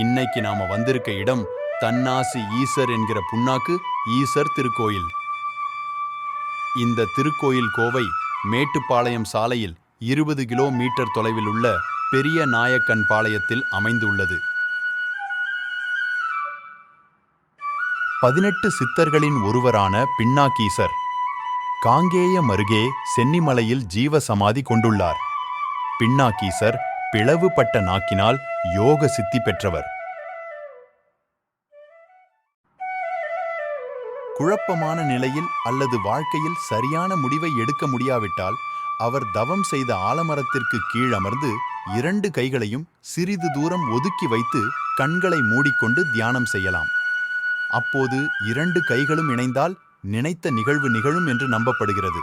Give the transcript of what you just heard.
இன்னைக்கு நாம வந்திருக்க இடம் தன்னாசி ஈசர் என்கிற புண்ணாக்கு ஈசர் திருக்கோயில். இந்த திருக்கோயில் கோவை மேட்டுப்பாளையம் சாலையில் இருபது கிலோமீட்டர் தொலைவில் உள்ள பெரிய நாயக்கன் பாளையத்தில் அமைந்துள்ளது. பதினெட்டு சித்தர்களின் ஒருவரான பின்னாக்கீசர் காங்கேயம் அருகே சென்னிமலையில் ஜீவ சமாதி கொண்டுள்ளார். பின்னாக்கீசர் பிளவுபட்ட நாக்கினால் யோக சித்தி பெற்றவர். குழப்பமான நிலையில் அல்லது வாழ்க்கையில் சரியான முடிவை எடுக்க முடியாவிட்டால் அவர் தவம் செய்த ஆலமரத்திற்கு கீழ் அமர்ந்து இரண்டு கைகளையும் சிறிது தூரம் ஒதுக்கி வைத்து கண்களை மூடிக்கொண்டு தியானம் செய்யலாம். அப்போது இரண்டு கைகளும் இணைந்தால் நினைத்த நிகழ்வு நிகழும் என்று நம்பப்படுகிறது.